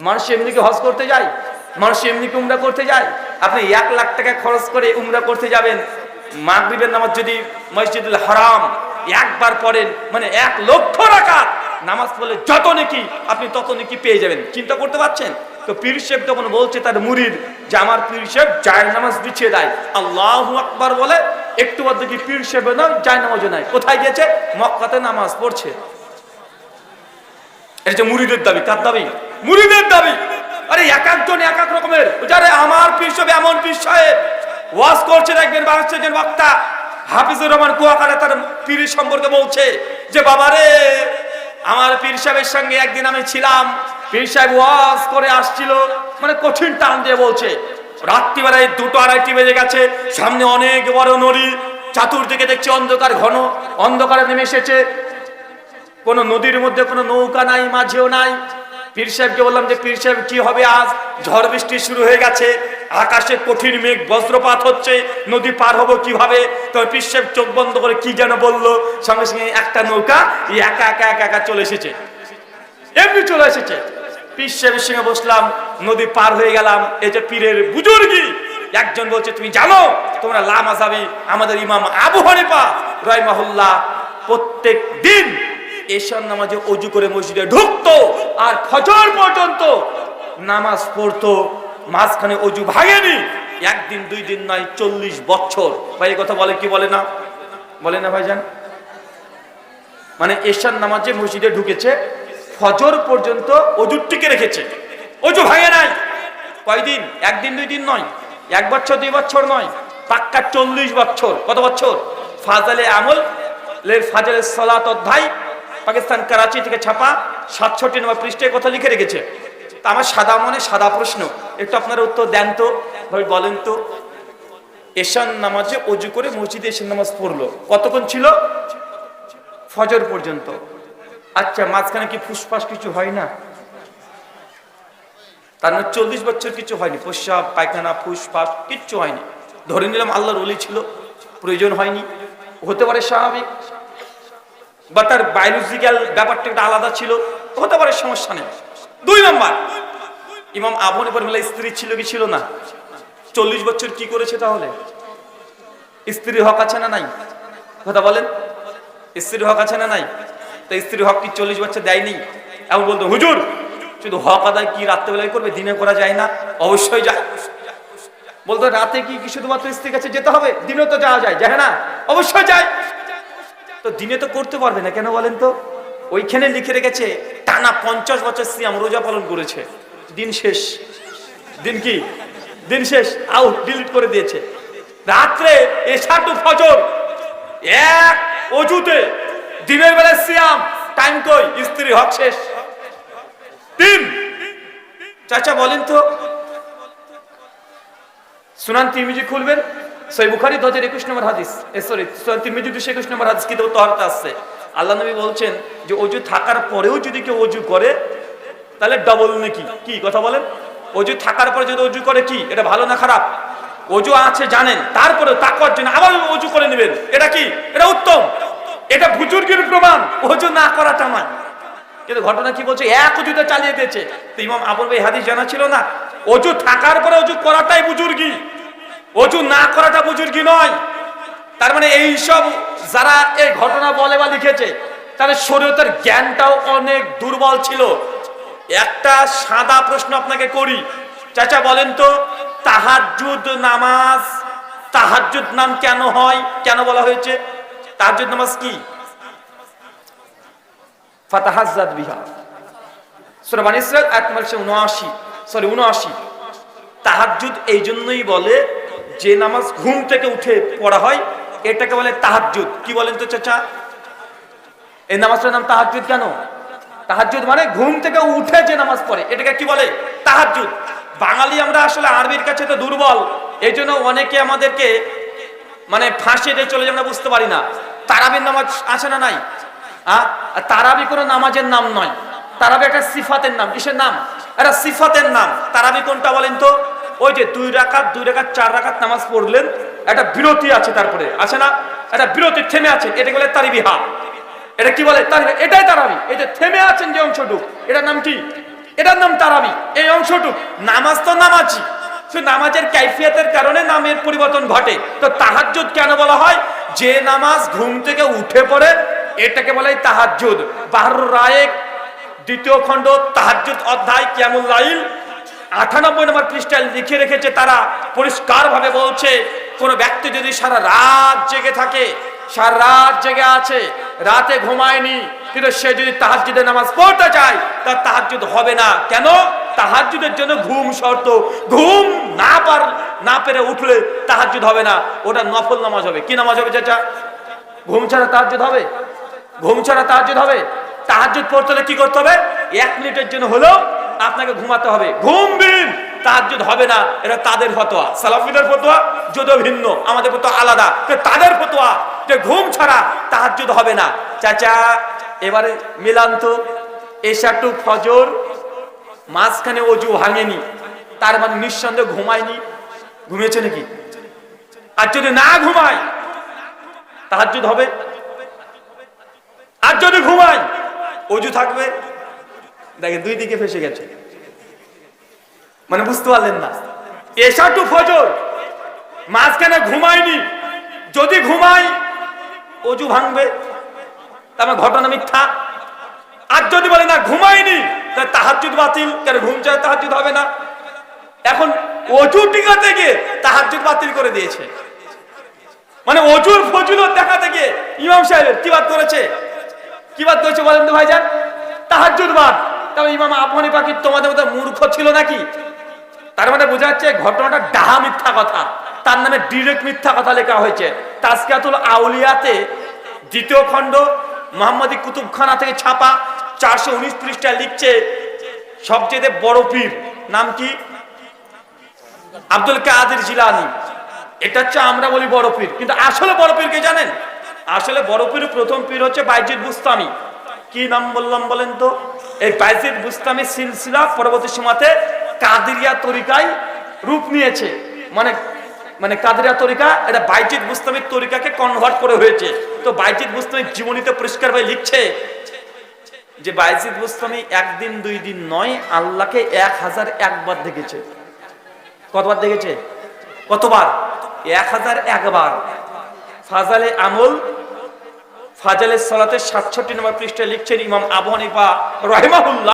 মানুষ এমনি কি হজ করতে যায়? মানুষ এমনি কি উমরা করতে যায়? আপনি এক লাখ টাকা খরচ করে উমরা করতে যাবেন। মাগরিবের নামাজ যদি মসজিদুল হারাম একবার পড়েন মানে এক লক্ষ টাকা নামাজ পড়লে যত নাকি আপনি তত নাকি পেয়ে যাবেন। চিন্তা করতে পারছেন? তো পীর সাহেব তখন বলছে তার মুরির যে, আমার পীর সাহেব জায় নামাজ বিছিয়ে দেয়। আল্লাহ আকবার বলে, একটু বাদ দেখি পীর সাহেব নয় জায় নামাজও নাই। কোথায় গিয়েছে? মক্কাতে নামাজ পড়ছে। এটা যে মুরিদের দাবি। কার দাবি? মুরিদের দাবি আরে এক একজন এক এক রকমের। যারে আমার পীর সাহেব, এমন পীর সাহেব ওয়াজ করছে দেখবেন বাংলাদেশের একজন বক্তা। হাফিজুর রহমান কুয়াকাটা তার পীর সম্পর্কে বলছে যে, বাবারে, আমার পীর সাহেবের সঙ্গে একদিন আমি ছিলাম। পীর সাহেব ওয়াজ করে আসছিল। মানে কঠিন টান দিয়ে বলছে। রাত্রিবেলায় দুটো আড়াইটি বেজে গেছে। সামনে অনেক বড় নদী। চাতুর্দিকে দেখছি অন্ধকার ঘন। অন্ধকারে নেমে এসেছে। কোন নদীর মধ্যে কোনো নৌকা নাই, মাঝেও নাই। পীর সাহেবকে বললাম যে, পীর সাহেব, কি হবে আজ? ঝড় বৃষ্টি শুরু হয়ে গেছে, আকাশে কঠিন মেঘ, বজ্রপাত হচ্ছে, নদী পার হব কীভাবে? তো পীর সাহেব চোখ বন্ধ করে কি যেন বলল, সঙ্গে সঙ্গে একটা নৌকা একা একা একা একা চলে এসেছে। এমনি চলে এসেছে। পীর সাহেবের সঙ্গে বসলাম, নদী পার হয়ে গেলাম, এই যে পীরের বুজুর্গি। একজন বলছে, তুমি জানো, তোমরা লামা যাবি আমাদের ইমাম আবু হানিফা রহমাহুল্লাহ। প্রত্যেক দিন এশার নামাজে অজু করে মসজিদে ঢুকতো আর ফজর পর্যন্ত নামাজ পড়তো, মাঝখানে অজু ভাঙেনি। একদিন, দুই দিন নয়, চল্লিশ বছর। ভাই, এই কথা বলে কি বলে না? বলে না ভাইজান? মানে এশার নামাজে মসজিদে ঢুকেছে, ফজর পর্যন্ত অজু টিকে রেখেছে। অজু ভাঙে নাই। কয়দিন? একদিন, দুই দিন নয়। এক বছর, দুই বছর নয়। পাক্কা চল্লিশ বছর। কত বছর? ফাজালে আমল ফাজালে সলাত অধ্যায় পাকিস্তান করাচি থেকে ছাপা সাতষট্টি নম্বর পৃষ্ঠে কথা লিখে রেখেছে। তা আমার সাদা মনে সাদা প্রশ্ন। একটু আপনারা উত্তর দেন তো, ভাই বলেন তো। এশান নামাজে অজু করে মসজিদে এশান নামাজ পড়ল। কতক্ষণ ছিল? ফজর পর্যন্ত। আচ্ছা মাঝখানে কি ফুসফাস কিছু হয় না? তার মানে চল্লিশ বছর কিছু হয়নি। প্রস্রাব পায়খানা, ফুসফাস কিচ্ছু হয়নি। ধরে নিলাম আল্লাহর অলি ছিল। প্রয়োজন হয়নি। হতে পারে স্বাভাবিক। বা তার বায়োলজিক্যাল ব্যাপারটা একটা আলাদা ছিল, হতে পারে সমস্যা নেই। দুই নম্বর, ইমাম এবার মেলা স্ত্রী ছিল কি ছিল না? চল্লিশ বছর কি করেছে তাহলে? স্ত্রীর হক আছে না নাই? কথা বলেন। স্ত্রীর হক আছে না নাই? তো স্ত্রীর হক কি চল্লিশ বছর দেয়নি? এমন বলতো, হুজুর, শুধু হক আদায় কি রাত্রেবেলায় করবে? দিনে করা যায় না? অবশ্যই যায়। বলতো, রাতে কি কি শুধুমাত্র স্ত্রীর কাছে যেতে হবে? দিনে তো যাওয়া যায় যায় না? অবশ্যই যায়। তো দিনে তো করতে পারবে না, কেন বলেন তো? ওইখানে লিখে রেখেছে, টানা পঞ্চাশ বছর সিয়াম রোজা পালন করেছে। দিন শেষ। দিন কি? দিন শেষ। আউট ডিলিট করে দিয়েছে। রাত্রে ফজর, এক অজুতে দিনের বেলা সিয়াম টাইম কই? স্ত্রী, হক শেষ। তিন। চাচা, বলেন তো। সুনান তিরমিজি খুলবেন? সই বুখারি, দু হাজার একুশ নম্বর হাদিস। সরি তিরমিজি দুশো একুশ নম্বর হাদিস কিন্তু তহরতে আসছে আল্লাহ নবী বলছেন যে অজু থাকার পরেও যদি কেউ অজু করে, তাহলে ডবল নাকি কি? কথা বলেন? অজু থাকার পরে যদি অজু করে কি? এটা ভালো না খারাপ? অজু আছে, জানেন তারপরে তাকওয়ার জন্য আবার অজু করে নেবেন। এটা কি? এটা উত্তম। এটা বুজুর্গের প্রমাণ। অজু না করাটা নয়। কিন্তু ঘটনা কি বলছে? এক অজুতে চালিয়ে দিয়েছে। তো ইমাম আবুল ভাই হাদিস জানা ছিল না। অজু থাকার পরে অজু করাটাই বুজুর্গি। অজু না করাটা বুজুর্গি নয়। তার মানে এই সব যারা এই ঘটনা বলে বা লিখেছে, তাদের শরীয়তের জ্ঞানটাও অনেক দুর্বল ছিল। একটা সাদা প্রশ্ন আপনাকে করি। চাচা, বলেন তো, তাহাজ্জুদ নামাজ, তাহাজ্জুদ নাম কেন হয়? কেন বলা হয়েছে? তাহাজ্জুদ নামাজ কি? ফাতাহাজ্জাদ বিহা। সূরা বানী ইসরাইল আয়াত নম্বর 79 সরি 79 তাহাজ্জুদ এই জন্যই বলে যে নামাজ ঘুম থেকে উঠে পড়া হয়, এটাকে বলে তাহাজ্জুদ। কি বলেন তো চাচা? এই নামাজটার নাম তাহাজ্জুদ কেন? তাহাজ্জুদ মানে ঘুম থেকে উঠে যে নামাজ পড়ে, এটাকে কি বলে? তাহাজ্জুদ। বাঙালি আমরা আসলে আরবির কাছে তো দুর্বল এই জন্য অনেকে আমাদেরকে মানে ফাঁসি দিয়ে চলে আমরা বুঝতে পারি না। তারাবির নামাজ আছে না নাই? আর তারাবি কোনো নামাজের নাম নয়। তারাবি একটা সিফাতের নাম। কিসের নাম? একটা সিফাতের নাম। তারাবি কোনটা বলেন তো? ওই যে দুই রাকাত দুই রাকাত, চার রাকাত নামাজ পড়লেন, একটা বিরতি আছে তারপরে। আছে না? একটা বিরতি, থেমে আছে এটা বলে তারিবিহা। এটা কি বলে? তারিবি এটাই তারাবি। এই যে থেমে আছেন যে অংশটুক, এটার নাম কি? এটার নাম তারাবি। এই অংশটুক। নামাজ তো নামাজি নামাজের কাইফিয়াতের কারণে নামের পরিবর্তন ঘটে। তো তাহাজ্জুদ কেন বলা হয়? যে নামাজ ঘুম থেকে উঠে পড়ে, এটাকে বলে তাহাজ্জুদ। বাহর রায়েক দ্বিতীয় খণ্ড, তাহাজ্জুদ অধ্যায়, কিয়ামুল লাইল। আটানব্বই নম্বর পৃষ্ঠায় লিখে রেখেছে তারা পরিষ্কার ভাবে বলছে, কোন ব্যক্তি যদি সারা রাত জেগে থাকে, সারা রাত জেগে আছে, রাতে ঘুমায়নি, কিন্তু সে যদি তাহাজ্জুদের নামাজ পড়তে চায়, তার তাহাজ্জুদ হবে না। কেন? তাহাজ্জুদের জন্য ঘুম শর্ত। ঘুম না পার, না পেরে উঠলে তাহাজ্জুদ হবে না। ওটা নফল নামাজ হবে। কি নামাজ হবে চাচা? ঘুম ছাড়া তাহাজ্জুদ হবে? ঘুম ছাড়া তাহাজ্জুদ হবে? তাহাজ্জুদ পড়তে হলে কি করতে হবে? এক মিনিটের জন্য হলেও আপনাকে ঘুমাতে হবে। ঘুম বিন তাহাজ্জুদ হবে না, এটা তাদের ফতোয়া। সালাফিদের ফতোয়া যদিও ভিন্ন, আমাদের ফতোয়া আলাদা তাদের ফতোয়া যে ঘুম ছাড়া তাহাজ্জুদ হবে না। চাচা, এবারে মিলান তো এশা টু ফজর, মাঝখানে অজু ভাঙেনি, তার মানে নিঃসন্দেহে ঘুমায়নি। ঘুমিয়েছে নাকি? আর যদি না ঘুমায়, তাহাজ্জুদ হবে? আর যদি ঘুমায়, অজু থাকবে? দেখে দুই দিকে ফেসে গেছে। মানে বুঝতে পারলেন না। এসা টু ফজর, মাঝখানে ঘুমায়নি। যদি ঘুমাই অজু ভাঙবে। তার মানে ঘটনা মিথ্যা। আর যদি বলে না, ঘুমায়নি তাহলে তাহাজ্জুদ বাতিল। কেন ঘুম চায় তাহাজ্জুদ হবে না? এখন অজু টিকাতে গিয়ে তাহাজ্জুদ বাতিল করে দিয়েছে। মানে অজুর ফজুলত দেখাতে গিয়ে ইমাম সাহেবের কি বাদ করেছে? কি বাদ করেছে বলেন তো ভাইজান? তাহাজ্জুদ বাদ। তবে ইমাম আপনি পাখি তোমাদের মধ্যে মূর্খ ছিল নাকি? তার মানে বোঝা যাচ্ছে ঘটনাটা ডাহা মিথ্যা কথা। তার নামে ডিরেক্ট মিথ্যা কথা লেখা হয়েছে। তাজকিয়াতুল আউলিয়াতে দ্বিতীয় খণ্ড মোহাম্মদী কুতুবখানা থেকে ছাপা চারশো উনিশ পৃষ্ঠায় লিখছে, সবচেয়ে বড় পীর। নাম কি? আব্দুল কাদের জিলানি। এটা হচ্ছে আমরা বলি বড় পীর। কিন্তু আসলে বড় পীর কে জানেন? আসলে বড় পীর প্রথম পীর হচ্ছে বাইজিদ বুস্তামি। কি নাম বললাম বলেন তো? এই বাইজিদ বুস্তামি সিলসিলা পরবর্তী সময়তে কাদিরিয়া তরিকায় রূপ নিয়েছে। মানে মানে কাদিরিয়া তরিকা, এটা বাইজিদ বুস্তামির তরিকাকে কনভার্ট করে হয়েছে। তো বাইজিদ বুস্তামির জীবনীতে পরিষ্কার ভাবে লিখছে যে বাইজিদ বুস্তামি একদিন, দুই দিন নয়, আল্লাহকে এক হাজার একবার দেখেছে। কতবার দেখেছে? কতবার? এক হাজার একবার। ফাজালে আমল ফাজালে সালাতে সাতষট্টি নম্বর পৃষ্ঠায় লিখছেন ইমাম আবু হানিফা রহিমাহুল্লাহ।